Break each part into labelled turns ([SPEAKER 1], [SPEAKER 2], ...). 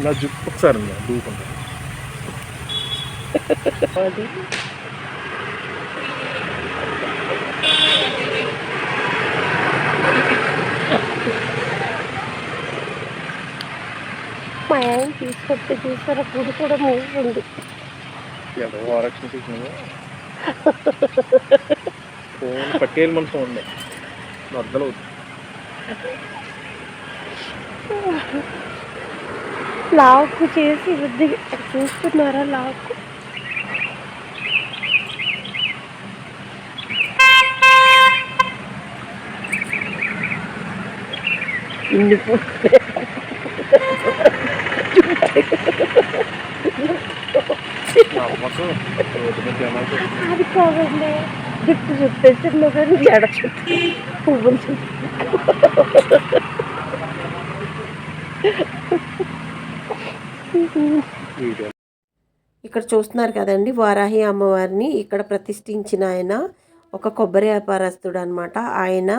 [SPEAKER 1] ఇలా జుట్టు ఒకసారి ఉందా దూకుంటా.
[SPEAKER 2] మా ఆయన తీసుకొస్తే చూసారా గుడి కూడా మూసింది
[SPEAKER 1] ఏదో ఆరక్షణ చేసినావా? ఫోన్ పట్టేయాలి మనసు ఉండే. వరదలు అవుతుంది.
[SPEAKER 2] లాక్ చేసి బుద్ధి చూస్తున్నారా లాక్ ఇన్ని అది కాదండి. జుట్టు చిన్న కానీ జడ చుట్టూ పువ్వులు చుట్టూ. ఇక్కడ చూస్తున్నారు కదండి వారాహి అమ్మవారిని. ఇక్కడ ప్రతిష్ఠించిన ఆయన ఒక కొబ్బరి వ్యాపారస్తుడు అనమాట ఆయన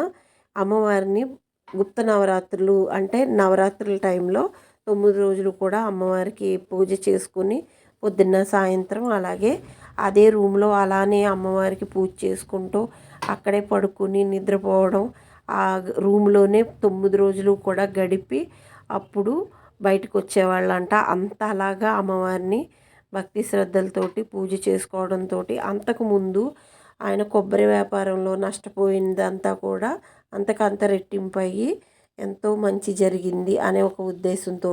[SPEAKER 2] అమ్మవారిని గుప్త నవరాత్రులు అంటే నవరాత్రుల టైంలో తొమ్మిది రోజులు కూడా అమ్మవారికి పూజ చేసుకుని పొద్దున్న సాయంత్రం అలాగే అదే రూమ్లో అలానే అమ్మవారికి పూజ చేసుకుంటూ అక్కడే పడుకుని నిద్రపోవడం ఆ రూమ్లోనే తొమ్మిది రోజులు కూడా గడిపి అప్పుడు బయటకు వచ్చేవాళ్ళంట అంత అలాగా అమ్మవారిని భక్తి శ్రద్ధలతోటి పూజ చేసుకోవడంతో అంతకుముందు ఆయన కొబ్బరి వ్యాపారంలో నష్టపోయిందంతా కూడా అంతకంత రెట్టింపు అయ్యి ఎంతో మంచి జరిగింది అనే ఒక ఉద్దేశంతో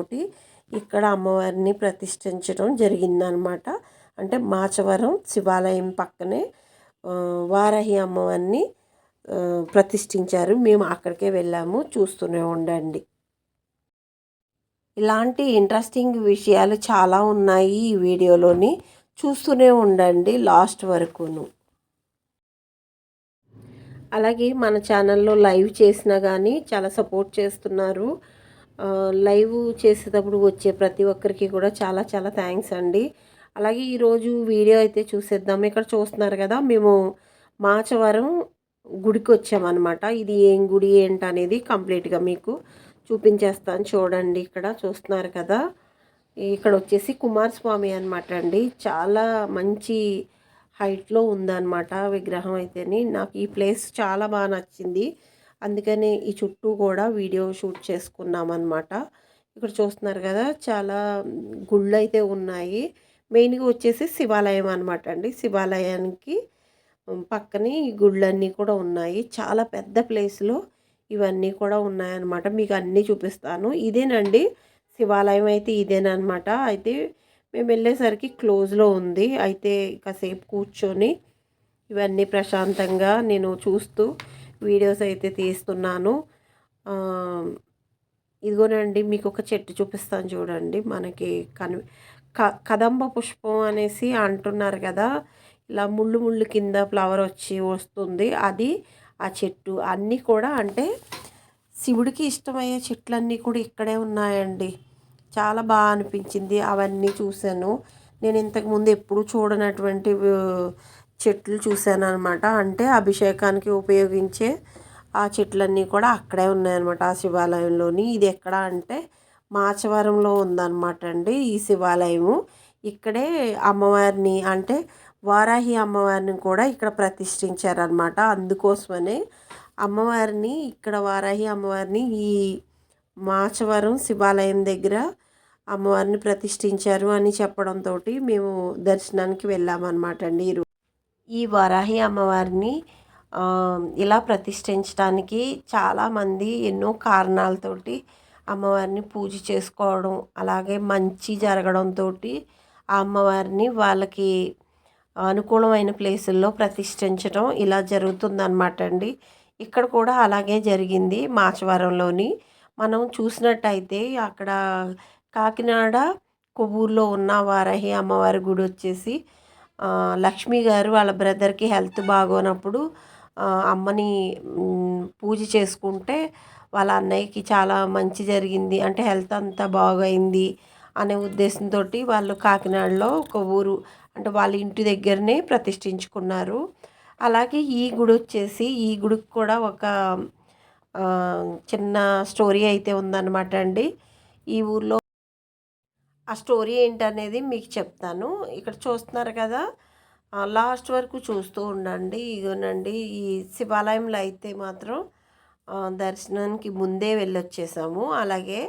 [SPEAKER 2] ఇక్కడ అమ్మవారిని ప్రతిష్ఠించడం జరిగిందనమాట. అంటే మాచవరం శివాలయం పక్కనే వారాహి అమ్మవారిని ప్రతిష్ఠించారు. మేము అక్కడికే వెళ్ళాము చూస్తూనే ఉండండి. ఇలాంటి ఇంట్రెస్టింగ్ విషయాలు చాలా ఉన్నాయి ఈ వీడియోలోని. చూస్తూనే ఉండండి లాస్ట్ వరకును. అలాగే మన ఛానల్లో లైవ్ చేసినా కానీ చాలా సపోర్ట్ చేస్తున్నారు. లైవ్ చేసేటప్పుడు వచ్చే ప్రతి ఒక్కరికి కూడా చాలా చాలా థ్యాంక్స్ అండి. అలాగే ఈరోజు వీడియో అయితే చూసేద్దాం. ఇక్కడ చూస్తున్నారు కదా మేము మాచవరం గుడికి వచ్చామన్నమాట ఇది ఏం గుడి ఏంటి అనేది కంప్లీట్గా మీకు చూపించేస్తాను చూడండి ఇక్కడ చూస్తున్నారు కదా. ఇక్కడ వచ్చేసి కుమారస్వామి అనమాట అండి. చాలా మంచి హైట్లో ఉందన్నమాట విగ్రహం అయితేని. నాకు ఈ ప్లేస్ చాలా బాగా నచ్చింది. అందుకని ఈ చుట్టూ కూడా వీడియో షూట్ చేసుకున్నాం అనమాట ఇక్కడ చూస్తున్నారు కదా చాలా గుళ్ళు అయితే ఉన్నాయి. మెయిన్గా వచ్చేసి శివాలయం అనమాట అండి. శివాలయానికి పక్కనే ఈ గుళ్ళన్నీ కూడా ఉన్నాయి. చాలా పెద్ద ప్లేస్లో ఇవన్నీ కూడా ఉన్నాయన్నమాట. మీకు అన్నీ చూపిస్తాను. ఇదేనండి. శివాలయం అయితే ఇదేనమాట అయితే మేము వెళ్ళేసరికి క్లోజ్లో ఉంది. అయితే కాసేపు కూర్చొని ఇవన్నీ ప్రశాంతంగా నేను చూస్తూ వీడియోస్ అయితే తీస్తున్నాను. ఇదిగోనండి మీకు ఒక చెట్టు చూపిస్తాను చూడండి. మనకి కని క కదంబ పుష్పం అనేసి అంటున్నారు కదా. ఇలా ముళ్ళు ముళ్ళు కింద ఫ్లవర్ వచ్చి వస్తుంది. అది ఆ చెట్టు అన్నీ కూడా అంటే శివుడికి ఇష్టమయ్యే చెట్లన్నీ కూడా ఇక్కడే ఉన్నాయండి. చాలా బాగా అనిపించింది. అవన్నీ చూశాను. నేను ఇంతకుముందు ఎప్పుడు చూడనటువంటి చెట్లు చూశాను అనమాట అంటే అభిషేకానికి ఉపయోగించే ఆ చెట్లన్నీ కూడా అక్కడే ఉన్నాయన్నమాట ఆ శివాలయంలోని. ఇది ఎక్కడ అంటే మాచవరంలో ఉందన్నమాట అండి ఈ శివాలయము. ఇక్కడే అమ్మవారిని అంటే వారాహి అమ్మవారిని కూడా ఇక్కడ ప్రతిష్ఠించారనమాట అందుకోసమనే అమ్మవారిని ఇక్కడ వారాహి అమ్మవారిని ఈ మాచవరం శివాలయం దగ్గర అమ్మవారిని ప్రతిష్ఠించారు అని చెప్పడంతో మేము దర్శనానికి వెళ్ళామన్నమాట అండి. ఈ వారాహి అమ్మవారిని ఇలా ప్రతిష్ఠించడానికి చాలామంది ఎన్నో కారణాలతోటి అమ్మవారిని పూజ చేసుకోవడం అలాగే మంచి జరగడంతో ఆ అమ్మవారిని వాళ్ళకి అనుకూలమైన ప్లేసుల్లో ప్రతిష్ఠించడం ఇలా జరుగుతుందన్నమాట అండి. ఇక్కడ కూడా అలాగే జరిగింది. మాచవరంలోని మనం చూసినట్టయితే అక్కడ కాకినాడ కొవ్వూరులో ఉన్న వారాహి అమ్మవారి గుడి వచ్చేసి లక్ష్మి గారు వాళ్ళ బ్రదర్కి హెల్త్ బాగోనప్పుడు అమ్మని పూజ చేసుకుంటే వాళ్ళ అన్నయ్యకి చాలా మంచి జరిగింది. అంటే హెల్త్ అంతా బాగైంది. అనే ఉద్దేశంతో వాళ్ళు కాకినాడలో ఒక ఊరు అంటే వాళ్ళ ఇంటి దగ్గరనే ప్రతిష్ఠించుకున్నారు. అలాగే ఈ గుడి వచ్చేసి ఈ గుడికి కూడా ఒక చిన్న స్టోరీ అయితే ఉందన్నమాట అండి. ఈ ఊర్లో ఆ స్టోరీ ఏంటనేది మీకు చెప్తాను. ఇక్కడ చూస్తున్నారు కదా లాస్ట్ వరకు చూస్తూ ఉండండి. ఇగోనండి ఈ శివాలయంలో అయితే మాత్రం దర్శనానికి ముందే వెళ్ళొచ్చేసాము. అలాగే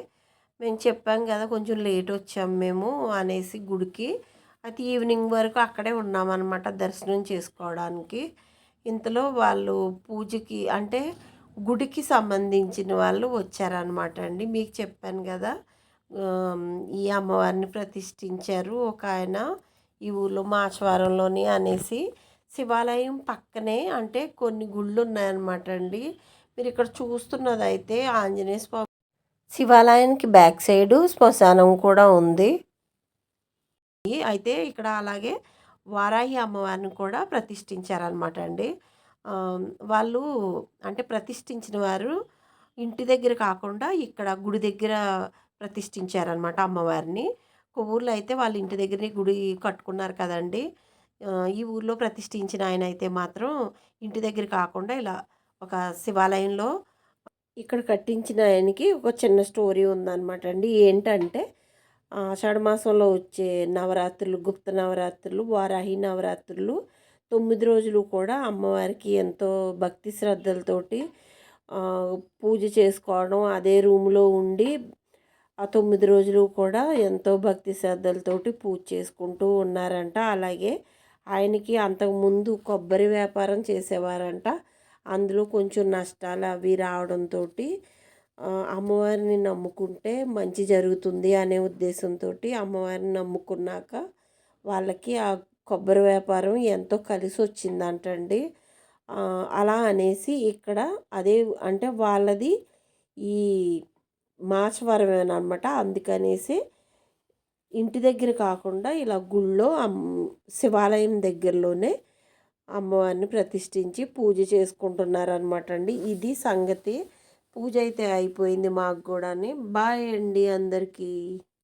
[SPEAKER 2] మేము చెప్పాం కదా కొంచెం లేట్ వచ్చాం మేము అనేసి గుడికి. అయితే ఈవినింగ్ వరకు అక్కడే ఉన్నామన్నమాట దర్శనం చేసుకోవడానికి. ఇంతలో వాళ్ళు పూజకి అంటే గుడికి సంబంధించిన వాళ్ళు వచ్చారనమాట అండి. మీకు చెప్పాను కదా ఈ అమ్మవారిని ప్రతిష్ఠించారు ఒక ఆయన ఈ ఊళ్ళో మాచవరంలోని అనేసి. శివాలయం పక్కనే అంటే కొన్ని గుళ్ళు ఉన్నాయన్నమాట అండి. మీరు ఇక్కడ చూస్తున్నదైతే ఆంజనేయ స్వామి శివాలయానికి బ్యాక్ సైడ్ శ్మశానం కూడా ఉంది. అయితే ఇక్కడ అలాగే వారాహి అమ్మవారిని కూడా ప్రతిష్ఠించారనమాట అండి. వాళ్ళు అంటే ప్రతిష్ఠించిన వారు ఇంటి దగ్గర కాకుండా ఇక్కడ గుడి దగ్గర ప్రతిష్ఠించారనమాట అమ్మవారిని. ఊర్లో అయితే వాళ్ళ ఇంటి దగ్గరనే గుడి కట్టుకున్నారు కదండి. ఈ ఊర్లో ప్రతిష్ఠించిన ఆయన అయితే మాత్రం ఇంటి దగ్గర కాకుండా ఇలా ఒక శివాలయంలో ఇక్కడ కట్టించిన ఆయనకి ఒక చిన్న స్టోరీ ఉందన్నమాట అండి. ఏంటంటే ఆషాఢ మాసంలో వచ్చే నవరాత్రులు గుప్త నవరాత్రులు వారాహి నవరాత్రులు తొమ్మిది రోజులు కూడా అమ్మవారికి ఎంతో భక్తి శ్రద్ధలతోటి పూజ చేసుకోవడం అదే రూమ్లో ఉండి ఆ తొమ్మిది రోజులు కూడా ఎంతో భక్తి శ్రద్ధలతోటి పూజ చేసుకుంటూ ఉన్నారంట. అలాగే ఆయనకి అంతకుముందు కొబ్బరి వ్యాపారం చేసేవారంట. అందులో కొంచెం నష్టాలు అవి రావడంతో అమ్మవారిని నమ్ముకుంటే మంచి జరుగుతుంది అనే ఉద్దేశంతో అమ్మవారిని నమ్ముకున్నాక వాళ్ళకి ఆ కొబ్బరి వ్యాపారం ఎంతో కలిసి వచ్చిందంటండి. అలా అనేసి ఇక్కడ అదే అంటే వాళ్ళది ఈ మాచవరమేనమాట అందుకనేసి ఇంటి దగ్గర కాకుండా ఇలా గుళ్ళో శివాలయం దగ్గరలోనే అమ్మవారిని ప్రతిష్ఠించి పూజ చేసుకుంటున్నారనమాట అండి ఇది సంగతి. పూజ అయితే అయిపోయింది మాకు కూడా బాయ్ అండి అందరికీ.